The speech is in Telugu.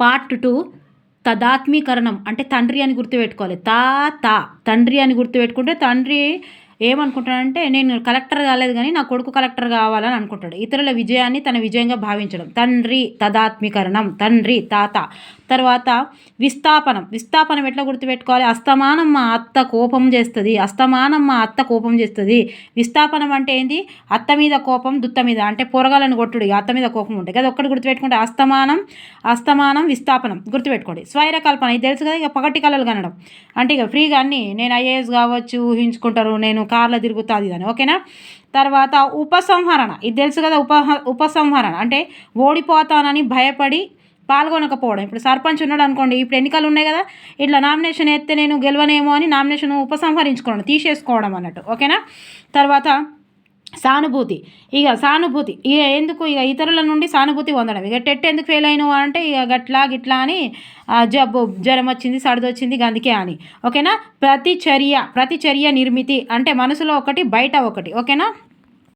Part two తదాత్మీకరణం. అంటే తండ్రి అని గుర్తుపెట్టుకోవాలి. తా తా. తండ్రి అని గుర్తుపెట్టుకుంటే తండ్రి ఏమనుకుంటాడంటే నేను కలెక్టర్ కాలేదు కానీ నా కొడుకు కలెక్టర్ కావాలని అనుకుంటాడు. ఇతరుల విజయాన్ని తన విజయంగా భావించడం. తండ్రి తదాత్మీకరణం. తండ్రి తాత. తర్వాత విస్థాపనం. విస్థాపనం ఎట్లా గుర్తుపెట్టుకోవాలి? అస్తమానం మా అత్త కోపం చేస్తుంది. అస్తమానం మా అత్త కోపం చేస్తుంది. విస్థాపనం అంటే ఏంది? అత్త మీద కోపం దుత్త మీద. అంటే పొరగాలను కొట్టుడు. అత్త మీద కోపం ఉంటాయి కదా ఒక్కటి గుర్తుపెట్టుకుంటే అస్తమానం అస్తమానం విస్థాపనం గుర్తుపెట్టుకోండి. స్వైర కల్పన ఇది తెలుసు కదా ఇక పగటి కళలు కనడం. అంటే ఇక ఫ్రీగా అన్ని. నేను ఐఏఎస్ కావచ్చు ఊహించుకుంటారు. నేను కార్లో తిరుగుతుంది అని ఓకేనా? తర్వాత ఉపసంహరణ. ఇది తెలుసు కదా ఉప ఉపసంహరణ. అంటే ఓడిపోతానని భయపడి పాల్గొనకపోవడం. ఇప్పుడు సర్పంచ్ ఉన్నాడు అనుకోండి ఇప్పుడు ఎన్నికలు ఉన్నాయి కదా ఇట్లా నామినేషన్ ఎత్తే నేను గెలవనేమో అని నామినేషన్ ఉపసంహరించుకోవడం తీసేసుకోవడం అన్నట్టు ఓకేనా? తర్వాత సానుభూతి. ఇక సానుభూతి. ఇక ఎందుకు? ఇక ఇతరుల నుండి సానుభూతి పొందడం. ఇక టెట్ ఎందుకు ఫెయిల్ అయినావు అంటే ఇక గట్లా గిట్లా అని జబ్బు జ్వరం వచ్చింది సర్ది వచ్చింది అని. ఓకేనా? ప్రతి చర్య ప్రతి చర్య నిర్మితి అంటే మనసులో ఒకటి బయట ఒకటి. ఓకేనా?